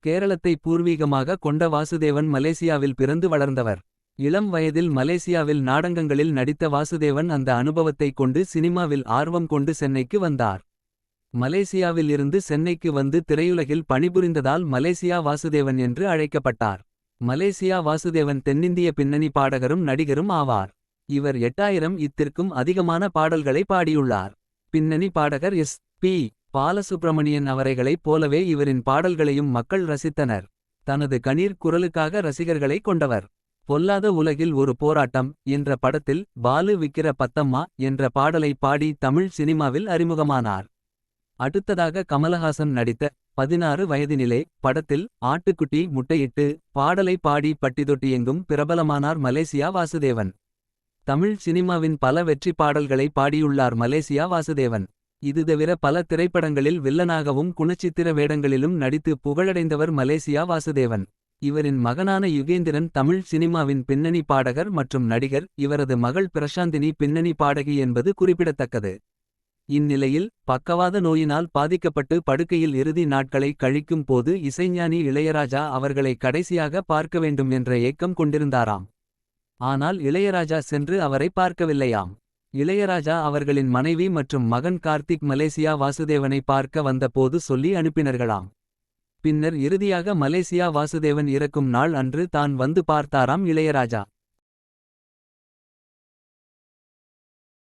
கேரளத்தை பூர்வீகமாக கொண்ட வாசுதேவன் மலேசியாவில் பிறந்து வளர்ந்தவர். இளம் வயதில் மலேசியாவில் நாடகங்களில் நடித்த வாசுதேவன் அந்த அனுபவத்தைக் கொண்டு சினிமாவில் ஆர்வம் கொண்டு சென்னைக்கு வந்தார். மலேசியாவில் இருந்து சென்னைக்கு வந்து திரையுலகில் பணிபுரிந்ததால் மலேசியா வாசுதேவன் என்று அழைக்கப்பட்டார். மலேசியா வாசுதேவன் தென்னிந்திய பின்னணி பாடகரும் நடிகரும் ஆவார். இவர் எட்டாயிரம் இத்திற்கும் அதிகமான பாடல்களை பாடியுள்ளார். பின்னணி பாடகர் எஸ். பி. பாலசுப்ரமணியன் அவரைகளைப் போலவே இவரின் பாடல்களையும் மக்கள் ரசித்தனர். தனது கணீர் குரலுக்காக ரசிகர்களை கொண்டவர். பொல்லாத உலகில் ஒரு போராட்டம் என்ற படத்தில் பாலு விக்கிர பத்தம்மா என்ற பாடலை பாடி தமிழ் சினிமாவில் அறிமுகமானார். அடுத்ததாக கமலஹாசன் நடித்த பதினாறு வயதினிலே படத்தில் ஆட்டுக்குட்டி முட்டையிட்டு பாடலை பாடி பட்டிதொட்டி எங்கும் பிரபலமானார் மலேசியா வாசுதேவன். தமிழ் சினிமாவின் பல வெற்றி பாடல்களை பாடியுள்ளார் மலேசியா வாசுதேவன். இது தவிர பல திரைப்படங்களில் வில்லனாகவும் குணச்சித்திர வேடங்களிலும் நடித்து புகழடைந்தவர் மலேசியா வாசுதேவன். இவரின் மகனான யுகேந்திரன் தமிழ் சினிமாவின் பின்னணி பாடகர் மற்றும் நடிகர். இவரது மகள் பிரசாந்தினி பின்னணி பாடகி என்பது குறிப்பிடத்தக்கது. இந்நிலையில் பக்கவாத நோயினால் பாதிக்கப்பட்டு படுக்கையில் இறுதி நாட்களை கழிக்கும் போது இசைஞானி இளையராஜா அவர்களை கடைசியாக பார்க்க வேண்டும் என்ற ஏக்கம் கொண்டிருந்தாராம். ஆனால் இளையராஜா சென்று அவரை பார்க்கவில்லையாம். இளையராஜா அவர்களின் மனைவி மற்றும் மகன் கார்த்திக் மலேசியா வாசுதேவனை பார்க்க வந்த போது சொல்லி அனுப்பினர்களாம். பின்னர் இறுதியாக மலேசியா வாசுதேவன் இறக்கும் நாள் அன்று தான் வந்து பார்த்தாராம் இளையராஜா.